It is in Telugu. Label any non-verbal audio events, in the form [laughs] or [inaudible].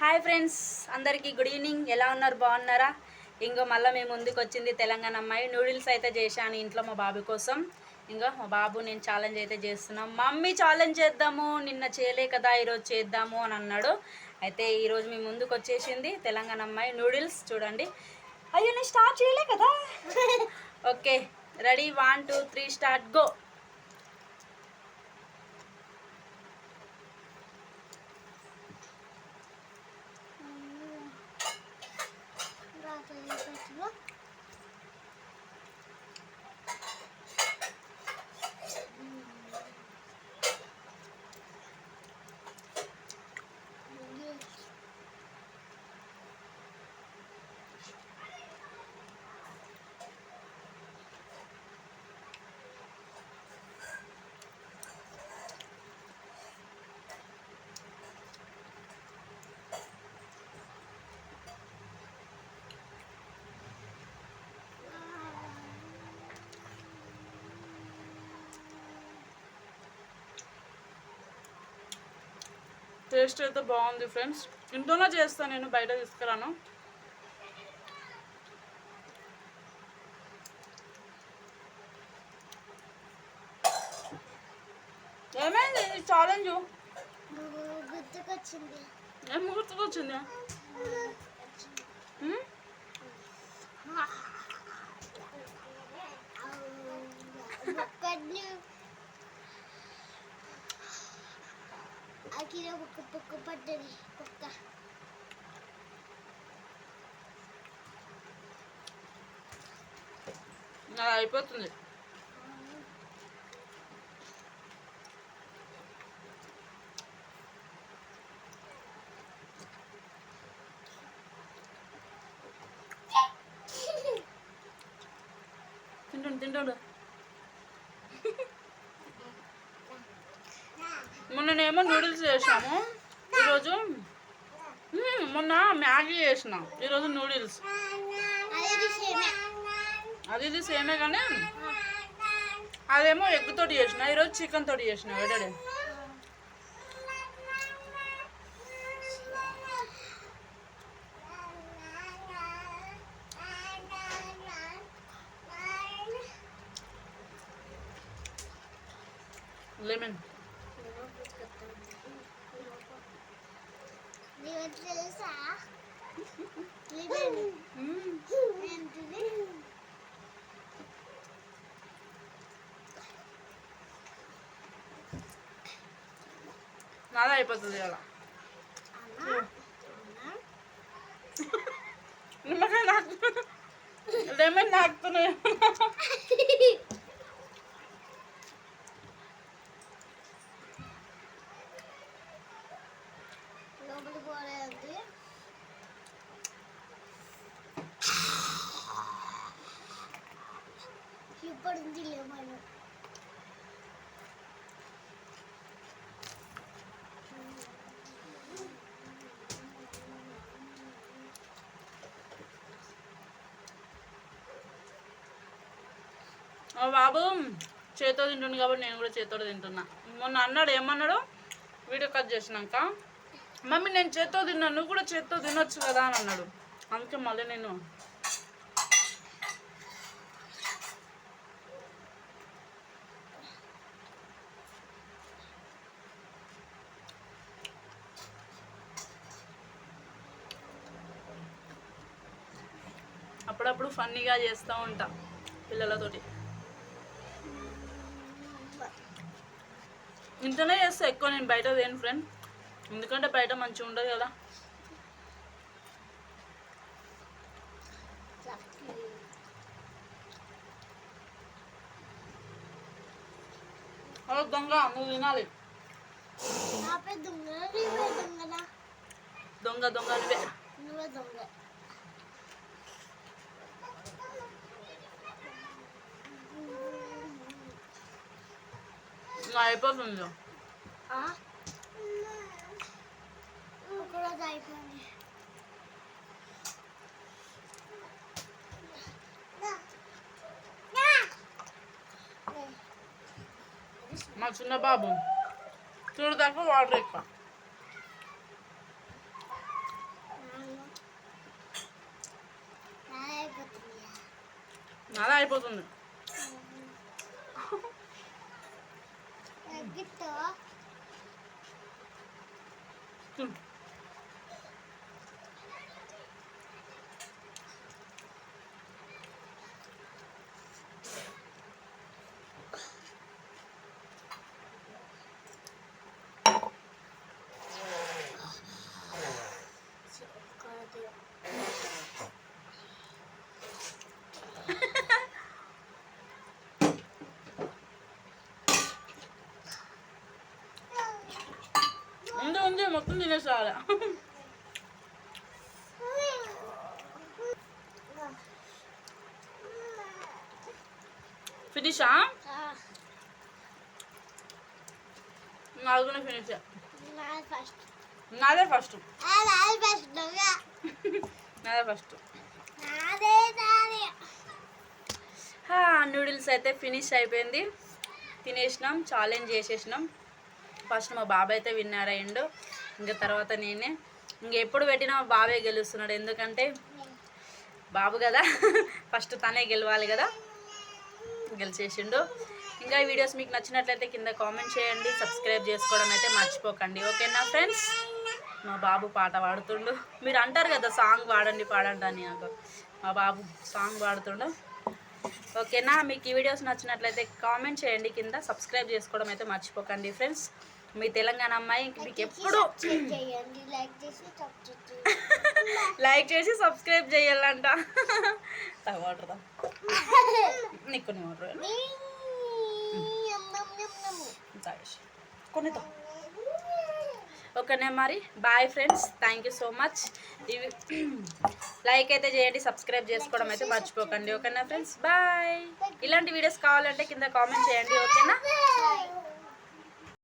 హాయ్ ఫ్రెండ్స్ అందరికీ గుడ్ ఈవినింగ్. ఎలా ఉన్నారు? బాగున్నారా? ఇంకో మళ్ళీ మేము ముందుకు వచ్చింది తెలంగాణ అమ్మాయి. నూడిల్స్ అయితే చేశాను ఇంట్లో మా బాబు కోసం. ఇంకా మా బాబు నేను ఛాలెంజ్ అయితే చేస్తున్నాం. మమ్మీ ఛాలెంజ్ చేద్దాము. నిన్న చేయలే కదా ఈరోజు చేద్దాము అని అన్నాడు. అయితే ఈరోజు మేము ముందుకు వచ్చేసింది తెలంగాణ అమ్మాయి. నూడిల్స్ చూడండి. అయ్యో నేను స్టార్ట్ చేయలే కదా. [laughs] Okay ready? One two three start. Go. Taste అయితే బాగుంది ఫ్రెండ్స్. ఇంట్లోనే చేస్తాను నేను బయట తీసుకురాను. ఏమైంది? ఛాలెంజ్ గుర్తుకొచ్చింది ఏం గుర్తుకొచ్చింది [laughs] ఉమ్? ఒక్కడిని అఖిల ఒక్క పొక్క పడ్డది ఒక్క అది అయిపోతుంది తింటాడు తింటాడు మొన్ననేమో నూడిల్స్ చేసాము ఈరోజు మ్మ్, మొన్న మ్యాగీ చేసిన ఈరోజు నూడిల్స్ అదే సేమే అది ఇది సేమే కానీ అదేమో ఎగ్ తోటి చేసిన ఈరోజు చికెన్ తోటి చేసిన వేడాడే లెమన్ తెలుసా లిబన్ ఏంటిది నాదే అయిపోతుంది అలా నిమ్మకాయ నాకు లెమన్ నాకుతున్నాయి ఇప్పుడు ఉంది లెమన్ బాబు చేతో తింటుంది కాబట్టి నేను కూడా చేతో తింటున్నా. మొన్న అన్నాడు ఏమన్నాడు? వీడియో కట్ చేసినాక మమ్మీ నేను చేత్తో తిన్నా నువ్వు కూడా చేత్తో తినొచ్చు కదా అని అన్నాడు. అందుకే మళ్ళీ నేను అప్పుడప్పుడు ఫన్నీగా చేస్తూ ఉంటా పిల్లలతోటి. ఇంట్లోనే చేస్తా ఎక్కువ నేను బయట దేని ఫ్రెండ్ ఎందుకంటే బయట మంచిగా ఉండదు కదా. ఓ దొంగ నువ్వు తినాలి దొంగ దొంగ దొంగ నువ్వే. నువ్వే దొంగ. ఇంకా అయిపోతుంది అయిపోయింది మా చిన్న బాబు చూడదాకా వాటర్ ఎక్కువ నాలా అయిపోతుంది ఎగ్గితో తిను. ఉంది ఉంది మొత్తం తినేసాలి ఫినిషా కూడా ఫినిష్ నాది ఫస్ట్ నాదే ఫస్ట్ నూడిల్స్ అయితే ఫినిష్ అయిపోయింది. తినేసినాం ఛాలెంజ్ చేసేసినాం. ఫస్ట్ మా బాబాయ్ అయితే విన్నర్ అయ్యిండు ఇంకా తర్వాత నేనే ఇంక ఎప్పుడు పెట్టినా బాబే గెలుస్తున్నాడు. ఎందుకంటే బాబు కదా ఫస్ట్ తనే గెలవాలి కదా గెలిచేసిండు. ఇంకా ఈ వీడియోస్ మీకు నచ్చినట్లయితే కింద కామెంట్ చేయండి సబ్స్క్రైబ్ చేసుకోవడం అయితే మర్చిపోకండి. ఓకేనా ఫ్రెండ్స్? మా బాబు పాట పాడుతుండు. మీరు అంటారు కదా సాంగ్ పాడండి పాడండి అని నాకు. మా బాబు సాంగ్ పాడుతుండు. ఓకేనా? మీకు ఈ వీడియోస్ నచ్చినట్లయితే కామెంట్ చేయండి కింద సబ్స్క్రైబ్ చేసుకోవడం అయితే మర్చిపోకండి ఫ్రెండ్స్. మీ తెలంగాణ అమ్మాయి మీకు ఎప్పుడు చేయండి. లైక్ చేసి [laughs] సబ్స్క్రైబ్ చేయాలంట. వాటర్ నీకు కొన్ని వాటర్ ఓకేనే మరి. Bye friends thank you so much ఇవి లైక్ అయితే చేయండి సబ్స్క్రైబ్ చేసుకోవడం అయితే మర్చిపోకండి. ఓకేనా ఫ్రెండ్స్ బాయ్ ఇలాంటి వీడియోస్ కావాలంటే కింద కామెంట్ చేయండి ఓకేనా.